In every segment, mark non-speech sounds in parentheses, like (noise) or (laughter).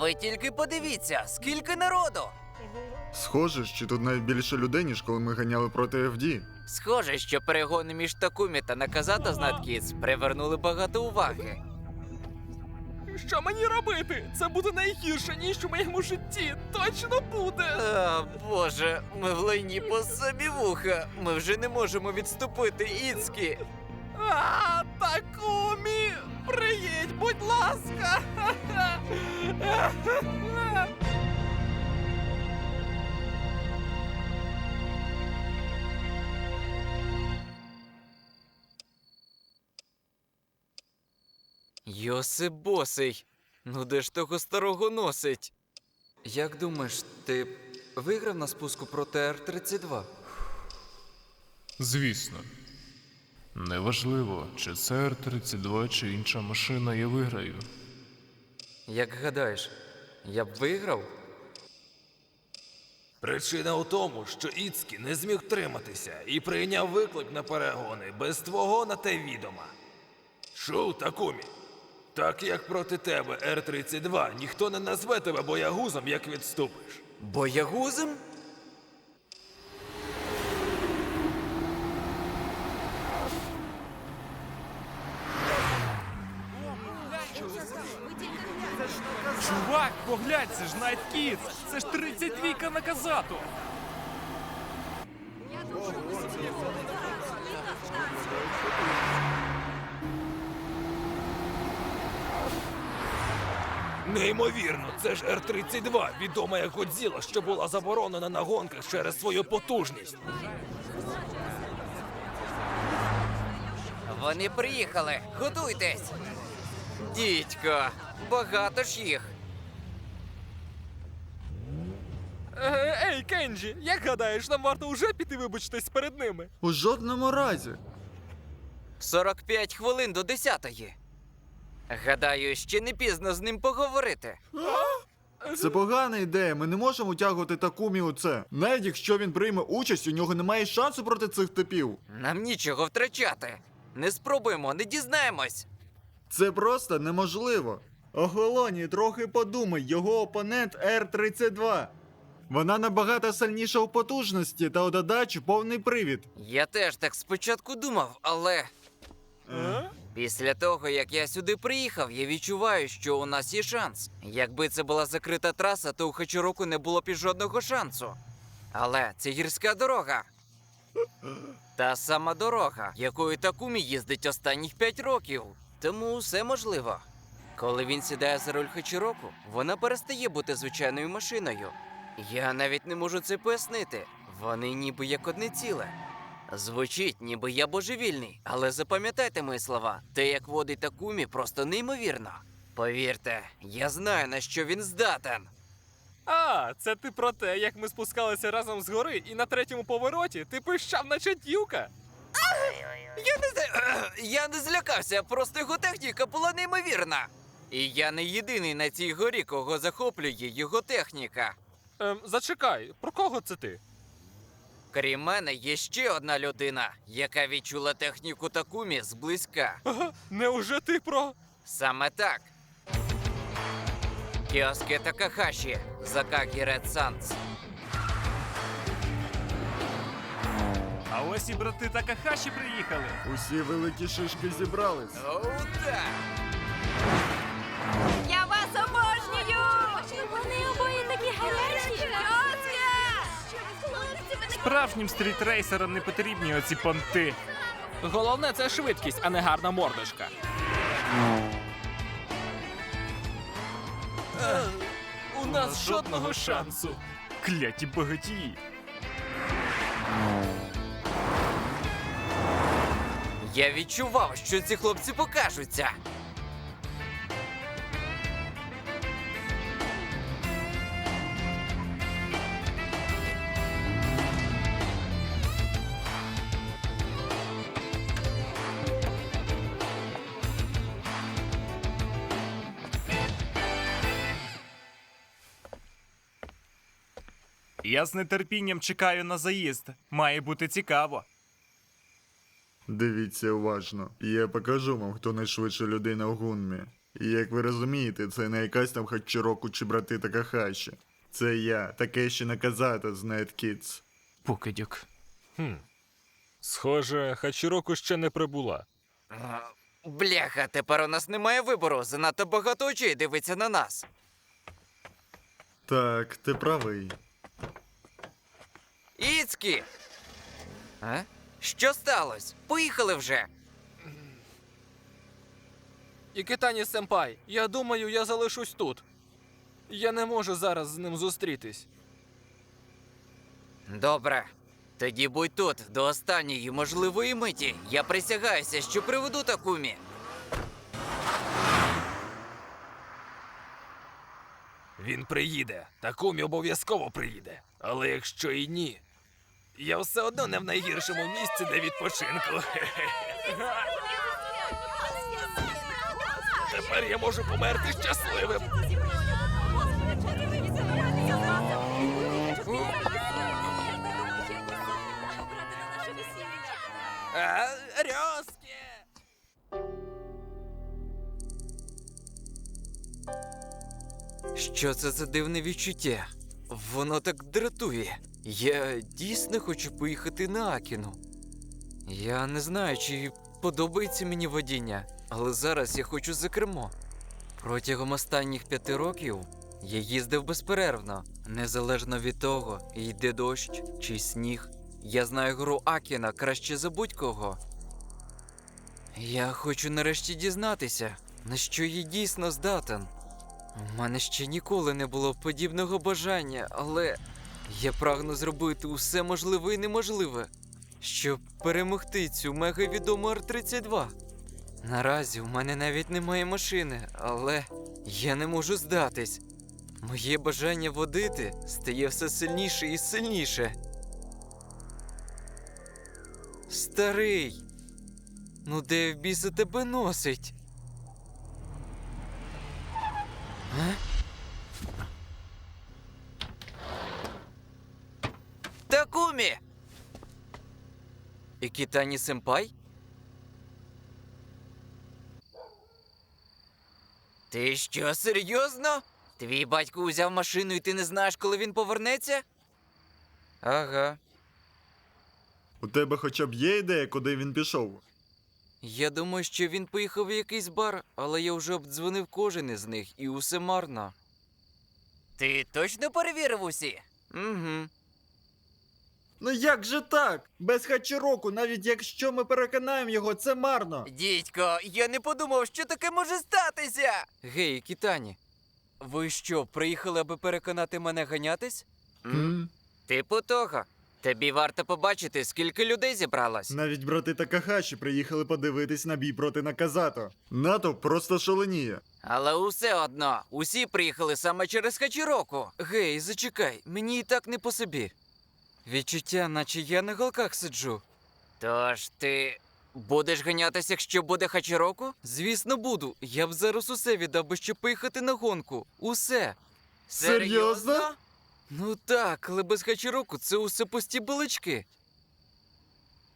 Ви тільки подивіться, скільки народу! Схоже, що тут навіть більше людей, ніж коли ми ганяли проти FD. Схоже, що перегони між Такумі та Наказато з Надкіц привернули багато уваги. Що мені робити? Це буде найгірше ніж у моєму житті. Точно буде. А, Боже, ми в лайні по самі вуха. Ми вже не можемо відступити, Іцкі. А, Такумі! Приїдь, будь ласка! Йосип босий. Ну де ж того старого носить? Як думаєш, ти виграв на спуску проти Р-32? Звісно. Неважливо, чи це Р-32, чи інша машина, я виграю. Як гадаєш, я б виграв? Причина у тому, що Іцкі не зміг втриматися і прийняв виклик на перегони без твого на те відома. Шоу Такумі. Так як проти тебе Р-32 ніхто не назве тебе боягузом, як відступиш. Боягузом? Поглянь, це ж Night Kids! Це ж 32 на казату! Неймовірно, це ж Р-32, відома як Годзіла, що була заборонена на гонках через свою потужність. Вони приїхали. Готуйтесь. Дідько, багато ж їх. Е, Ей, Кенджі, як гадаєш, нам варто уже піти вибачитись перед ними? У жодному разі. 45 хвилин до 10-ї. Гадаю, ще не пізно з ним поговорити. Це погана ідея. Ми не можемо утягувати Такумі у це. Навіть якщо він прийме участь, у нього немає шансу проти цих типів. Нам нічого втрачати. Не спробуємо, не дізнаємось. Це просто неможливо. Охолоні, трохи подумай, його опонент Р-32. Вона набагато сильніша у потужності та у додачі повний привід. Я теж так спочатку думав, але Е? після того, як я сюди приїхав, я відчуваю, що у нас є шанс. Якби це була закрита траса, то у Хачуроку не було б і жодного шансу. Але це гірська дорога. Та сама дорога, якою Такумі їздить останніх 5 років. Тому все можливо. Коли він сідає за руль Хачіроку, вона перестає бути звичайною машиною. Я навіть не можу це пояснити. Вони ніби як одне ціле. Звучить, ніби я божевільний, але запам'ятайте мої слова. Те, як водить Такумі, просто неймовірно. Повірте, я знаю, на що він здатен. А, це ти про те, як ми спускалися разом з гори, і на третьому повороті ти пищав, наче дівка. Я не (clears throat) я не злякався, просто його техніка була неймовірна. І я не єдиний на цій горі, кого захоплює його техніка. Ем, зачекай, про кого це ти? Крім мене, є ще одна людина, яка відчула техніку Такумі зблизька. Ага, неуже ти про. Саме так. Кіоске Такахаші, Закакі Ред Санс. А ось і брати Такахаші приїхали. Усі великі шишки зібрались. Оу, так! Справжнім стрітрейсерам не потрібні оці понти. Головне це швидкість, а не гарна мордочка. У нас жодного шансу. Кляті багатії. Я відчував, що ці хлопці покажуться. Я з нетерпінням чекаю на заїзд. Має бути цікаво. Дивіться уважно, я покажу вам, хто найшвидша людина в гунмі. І як ви розумієте, це не якась там Хачіроку чи брати Такахаші. Це я, Такеші Наказата з Night Kids. Покидьок. Схоже, Хачіроку ще не прибула. Бляха, тепер у нас немає вибору. Занадто багато очей дивиться на нас. Так, ти правий. Іцкі! А? Що сталося? Поїхали вже. І Китані Семпай, я думаю, я залишусь тут. Я не можу зараз з ним зустрітись. Добре. Тоді будь тут до останньої можливої миті. Я присягаюся, що приведу Такумі. Він приїде. Такумі обов'язково приїде. Але якщо і ні, я все одно не в найгіршому місці для відпочинку. (laughs) Тепер я можу померти щасливим. А! Що це за дивне відчуття? Воно так дратує. Я дійсно хочу поїхати на Акіну. Я не знаю, чи подобається мені водіння, але зараз я хочу за кермо. Протягом останніх п'яти років я їздив безперервно, незалежно від того, йде дощ чи сніг. Я знаю гру Акіна краще за будь-кого. Я хочу нарешті дізнатися, на що я дійсно здатен. У мене ще ніколи не було подібного бажання, але я прагну зробити усе можливе і неможливе, щоб перемогти цю мегавідому Р-32. Наразі у мене навіть немає машини, але я не можу здатись. Моє бажання водити стає все сильніше і сильніше. Старий, ну де в біса тебе носить? А? Такумі! І Кітані Семпай? Ти що, серйозно? Твій батько узяв машину і ти не знаєш, коли він повернеться? Ага. У тебе хоча б є ідея, куди він пішов? Я думаю, що він поїхав в якийсь бар, але я вже обдзвонив кожен із них і усе марно. Ти точно перевірив усі? Угу. Ну як же так? Без Хачіроку, навіть якщо ми переконаємо його, це марно. Дідько, я не подумав, що таке може статися. Гей, Кітані, ви що, приїхали, аби переконати мене ганятись? М? Типу того. Тобі варто побачити, скільки людей зібралось. Навіть брати Такахаші приїхали подивитись на бій проти Наказато. Натовп просто шаленіє. Але усе одно, усі приїхали саме через Хачіроку. Гей, зачекай, мені і так не по собі. Відчуття, наче я на голках сиджу. Тож ти будеш ганятися, якщо буде Хачіроку? Звісно, буду. Я б зараз усе віддав би, щоб поїхати на гонку. Усе. Серйозно? Ну так, але без Хачіроку це усе пусті балички.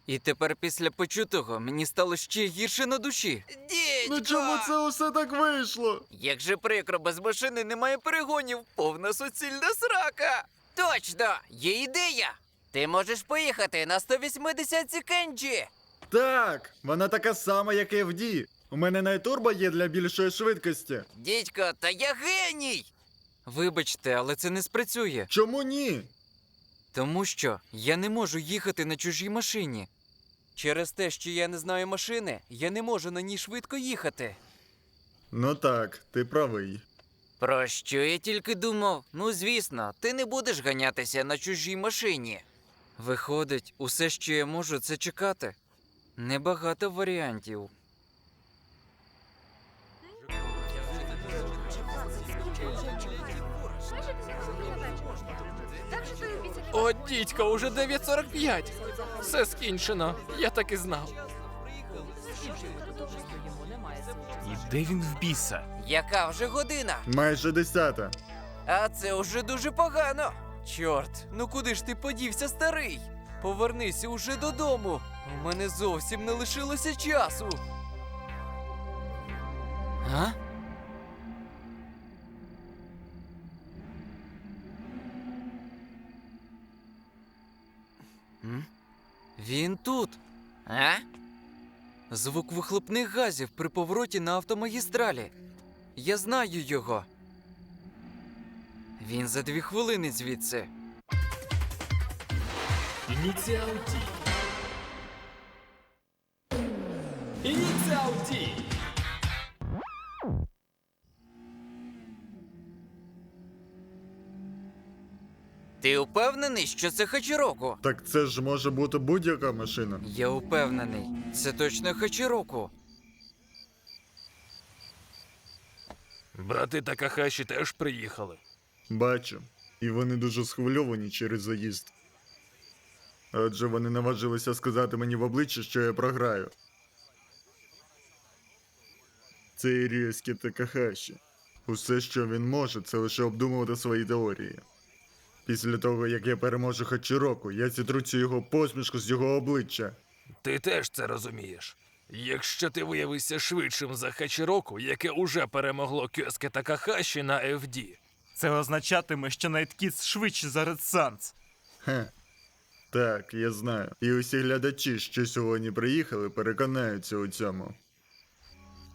І тепер після почутого мені стало ще гірше на душі. Дідько! Ну чому це усе так вийшло? Як же прикро, без машини немає перегонів, повна суцільна срака. Точно, є ідея. Ти можеш поїхати на 180 Кенджі. Так, вона така сама, як і в Ді. У мене найтурбо є для більшої швидкості. Дідько, та я геній. Вибачте, але це не спрацює. Чому ні? Тому що я не можу їхати на чужій машині. Через те, що я не знаю машини, я не можу на ній швидко їхати. Ну так, ти правий. Про що я тільки думав? Ну, звісно, ти не будеш ганятися на чужій машині. Виходить, усе, що я можу, це чекати. Небагато варіантів. О, дідько, уже 9.45. Все скінчено. Я так і знав. І де він в біса? Яка вже година? Майже десята. А це вже дуже погано. Чорт, ну куди ж ти подівся, старий? Повернися уже додому. У мене зовсім не лишилося часу. А? М? Він тут. А? Звук вихлопних газів при повороті на автомагістралі. Я знаю його. Він за дві хвилини звідси. Ініціал Ді. Ініціал Ді. Ти впевнений, що це Хачіроку? Так це ж може бути будь-яка машина. Я впевнений. Це точно Хачіроку. Брати Такахаші теж приїхали. Бачу. І вони дуже схвильовані через заїзд. Адже вони наважилися сказати мені в обличчя, що я програю. Це Ірієські Такахаші. Усе, що він може, це лише обдумувати свої теорії. Після того, як я переможу Хачіроку, я зітру цю його посмішку з його обличчя. Ти теж це розумієш. Якщо ти виявишся швидшим за Хачіроку, яке уже перемогло Кьоске Такахаші на FD, Це означатиме, що Найткіс швидше за Ред Санс. Хе. Так, я знаю. І усі глядачі, що сьогодні приїхали, переконаються у цьому.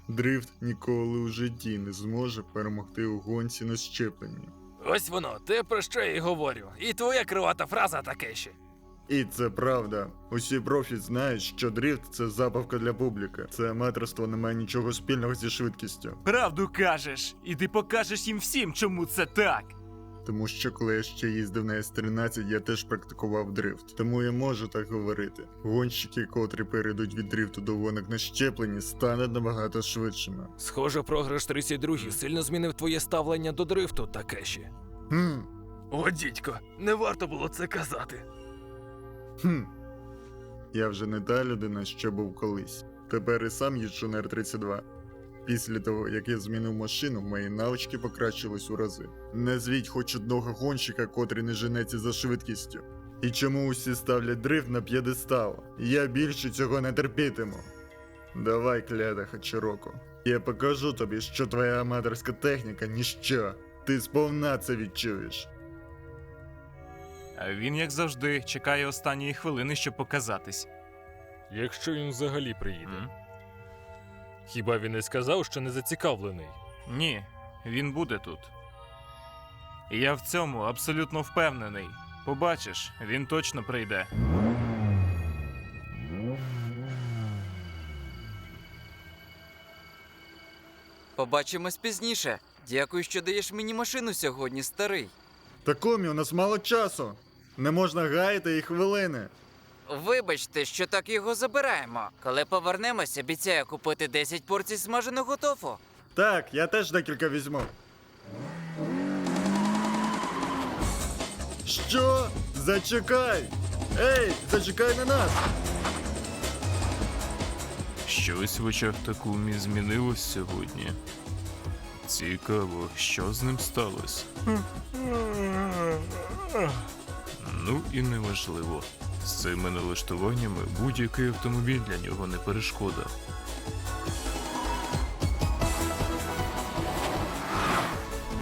Дрифт ніколи у житті не зможе перемогти у гонці на щепленні. ось воно, те про що я й говорю. І твоя кривата фраза Такеші. І це правда. Усі профі знають, що дрифт це забавка для публіки. Це аматорство не має нічого спільного зі швидкістю. Правду кажеш, і ти покажеш їм всім, чому це так. Тому що коли я ще їздив на С-13, я теж практикував дрифт. Тому я можу так говорити. Гонщики, котрі перейдуть від дрифту до гонок на щепленні, стануть набагато швидшими. Схоже, програш 32 сильно змінив твоє ставлення до дрифту, Такеші. Хм. О, дідько, не варто було це казати. Хм. Я вже не та людина, що був колись. Тепер і сам їжджу на Р-32. Після того, як я змінив машину, мої навички покращились у рази. Назвіть хоч одного гонщика, котрий не женеться за швидкістю. І чому усі ставлять дрифт на п'єдестал? Я більше цього не терпітиму. Давай, кляда Хачіроко. Я покажу тобі, що твоя аматорська техніка ніщо. Ти сповна це відчуєш. А він, як завжди, чекає останньої хвилини, щоб показатись. Якщо він взагалі приїде. М? Хіба він не сказав, що не зацікавлений? Ні, він буде тут. І я в цьому абсолютно впевнений. Побачиш, він точно прийде. Побачимось пізніше. Дякую, що даєш мені машину сьогодні, старий. Такомі, у нас мало часу. Не можна гаяти і хвилини. Вибачте, що так його забираємо. Коли повернемось, обіцяю купити 10 порцій смаженого тофу. Так, я теж декілька візьму. Що? Зачекай! Ей, зачекай на нас! Щось в очах Такумі змінилось сьогодні. Цікаво, що з ним сталося. (laughs) Ну і неважливо. З цими налаштуваннями будь-який автомобіль для нього не перешкода.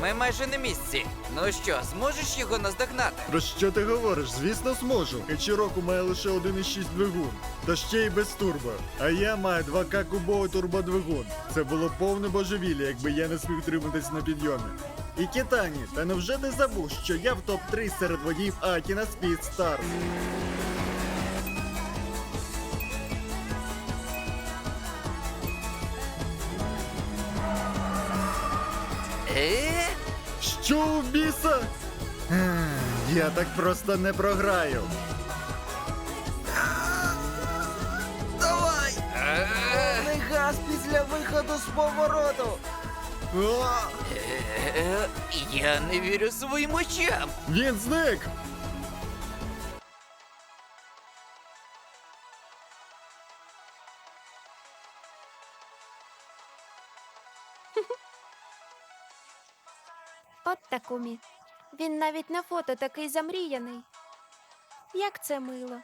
Ми майже на місці. Ну що, зможеш його наздогнати? Про що ти говориш? Звісно, зможу. Хечіроку має лише 1,6 двигун, та ще й без турбо. А я маю 2К кубовий турбодвигун. Це було повне божевілля, якби я не зміг триматись на підйомі. І Кітані, та невже ти забув, що я в топ-3 серед водіїв Акі на Е? Що у біса? Ех, Я так просто не програю. Давай! Не газ після виходу з повороту! Е, Я не вірю своїм очам. Він зник! От Такумі. Він навіть на фото такий замріяний. Як це мило.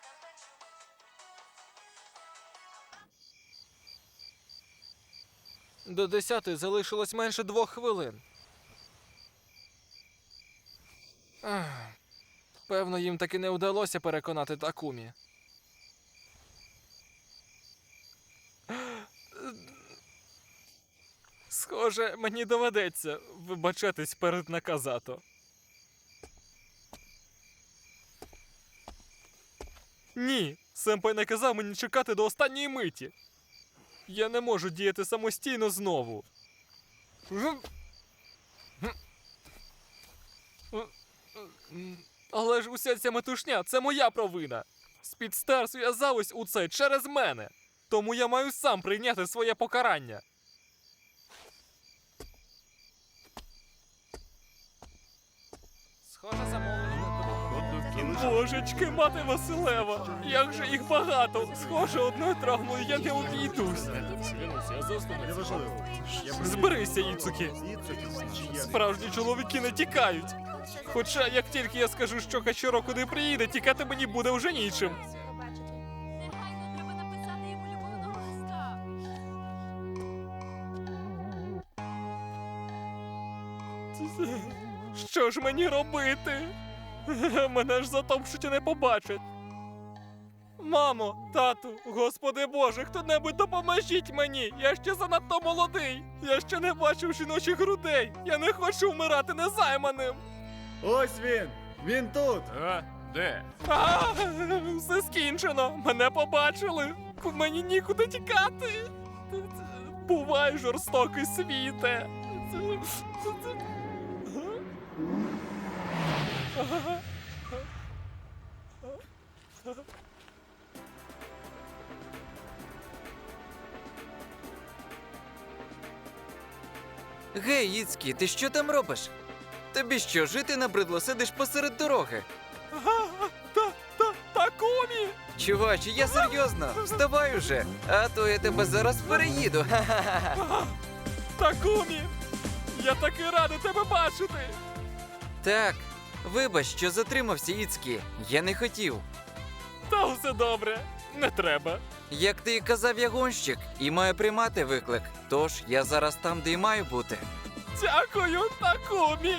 До десятої залишилось менше двох хвилин. Ах, Певно, їм таки не вдалося переконати Такумі. Схоже, мені доведеться вибачатись перед наказато. Ні, Семпай наказав мені чекати до останньої миті. Я не можу діяти самостійно знову. Але ж уся ця метушня це моя провина. Спідстар зв'язались у це через мене. Тому я маю сам прийняти своє покарання. Схоже, замовлення Божечки, мати Василева! Як же їх багато! Схоже, одною травмою я не обійдусь. Зберися, Іцуки. Справжні чоловіки не тікають. Хоча, як тільки я скажу, що Хачіроку не приїде, тікати мені буде вже нічим. Що ж мені робити? (laughs) Мене ж затопчуть і не побачать. Мамо, тату, господи Боже, хто-небудь допоможіть мені! Я ще занадто молодий! Я ще не бачив жіночих грудей! Я не хочу вмирати незайманим! Ось він! Він тут! А? Де? А, все скінчено! Мене побачили! Мені нікуди тікати! Бувай жорстокий світе! Гей, Іцкі, ти що там робиш? Тобі що, жити набридло, сидиш посеред дороги? Та, та, Такумі! Чуваче, я серйозно, вставай уже, а то я тебе зараз переїду. Ха-ха-ха. Такумі! Я таки радий тебе бачити! Так, вибач, що затримався, Іцкі. Я не хотів. Та все добре, не треба. Як ти і казав, я гонщик і маю приймати виклик. Тож я зараз там, де й маю бути. Дякую, Такумі!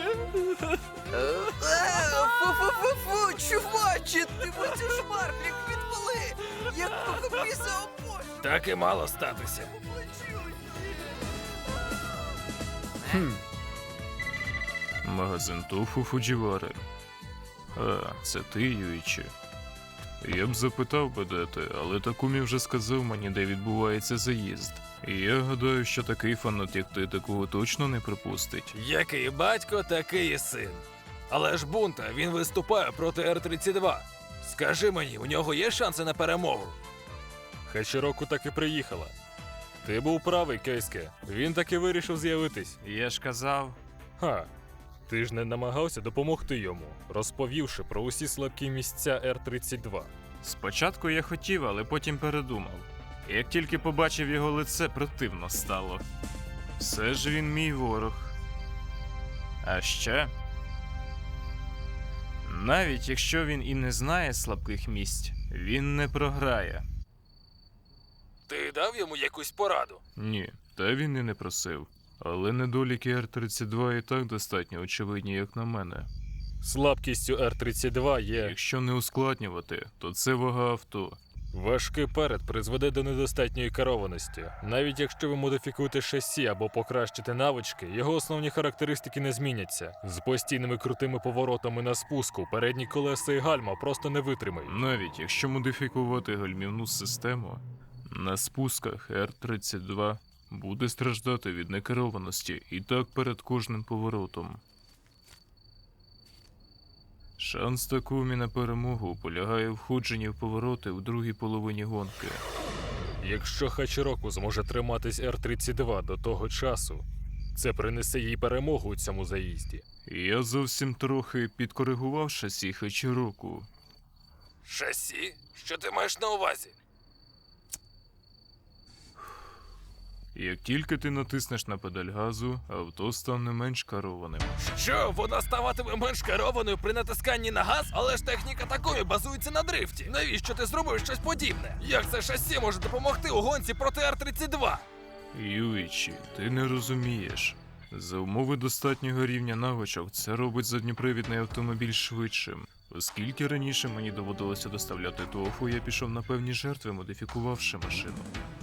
Фу-фу-фу-фу, чуваче, ти оцю шмарклік відвали! Як покопіся опой! Так і мало статися. Магазин Тофу Фуджівари. А, це ти, Юїчі. Я б запитав би, де ти, але Такумі вже сказав мені, де відбувається заїзд. І я гадаю, що такий фанат, як ти, такого точно не припустить. Який батько, такий і син. Але ж бунта він виступає проти Р-32. Скажи мені, у нього є шанси на перемогу? Хачіроку таки приїхала. Ти був правий, Кейске. Він таки вирішив з'явитись. Я ж казав. Ха. Ти ж не намагався допомогти йому, розповівши про усі слабкі місця Р-32. Спочатку я хотів, але потім передумав. Як тільки побачив його лице, противно стало. Все ж він мій ворог. А ще. Навіть якщо він і не знає слабких місць, він не програє. Ти дав йому якусь пораду? Ні, та він і не просив. Але недоліки Р-32 і так достатньо очевидні, як на мене. Слабкістю Р-32 є Якщо не ускладнювати, то це вага авто. важкий перед призведе до недостатньої керованості. Навіть якщо ви модифікуєте шасі або покращите навички, його основні характеристики не зміняться. З постійними крутими поворотами на спуску передні колеса і гальма просто не витримають. Навіть якщо модифікувати гальмівну систему, на спусках Р-32 буде страждати від некерованості і так перед кожним поворотом. Шанс Такумі на перемогу полягає в входженні в повороти в другій половині гонки. Якщо Хачіроку зможе триматись Р-32 до того часу, це принесе їй перемогу у цьому заїзді. Я зовсім трохи підкоригував шасі Хачіроку. Шасі? Що ти маєш на увазі? Як тільки ти натиснеш на педаль газу, авто стане менш керованим. Що, вона ставатиме менш керованою при натисканні на газ, але ж техніка такої базується на дрифті. Навіщо ти зробив щось подібне? Як це шасі може допомогти у гонці проти Р-32? Юїчі, ти не розумієш. За умови достатнього рівня навичок це робить задньопривідний автомобіль швидшим. Оскільки раніше мені доводилося доставляти тофу, я пішов на певні жертви, модифікувавши машину.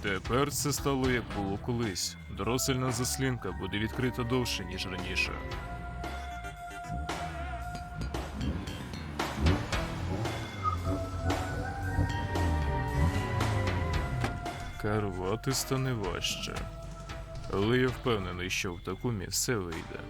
Тепер це стало як було колись. Дросельна заслінка буде відкрита довше, ніж раніше. Керувати стане важче. Але я впевнений, що в такумі все вийде.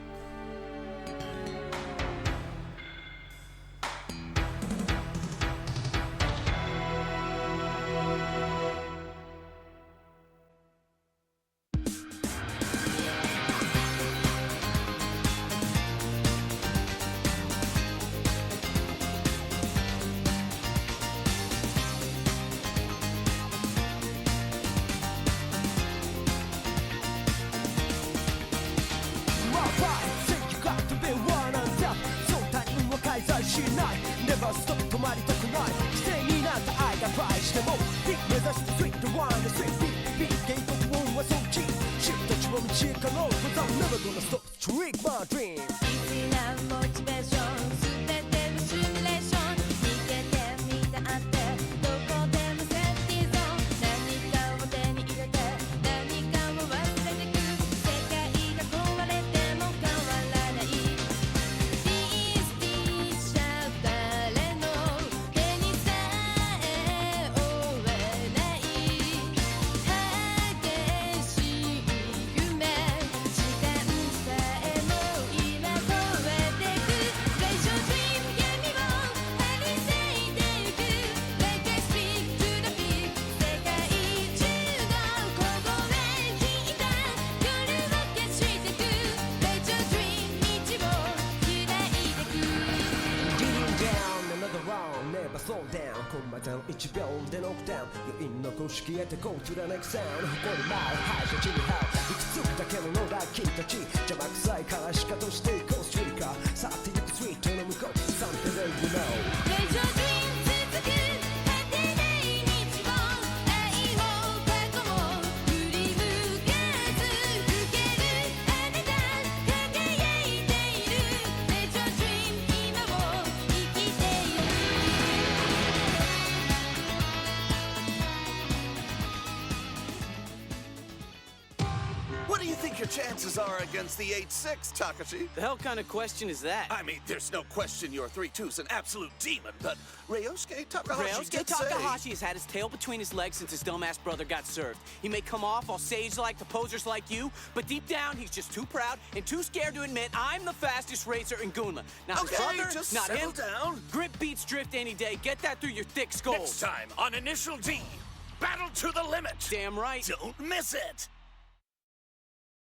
しても 1秒でノックダウン余韻の公式へて Go to the next sound 誇り舞う敗者地に這ういくつだけの野良君たち。邪魔くさいからしかとしていく。Chances are against the 8-6, Takashi? The hell kind of question is that? I mean, there's no question your 3-2's an absolute demon, but Ryosuke Takahashi Ryosuke did say... Takahashi has had his tail between his legs since his dumbass brother got served. He may come off all sage-like to posers like you, but deep down, he's just too proud and too scared to admit I'm the fastest racer in Gunma. Not his Okay, brother, just not him. down. Grip beats drift any day. Get that through your thick skull. Next time on Initial D, battle to the limit. Damn right. Don't miss it.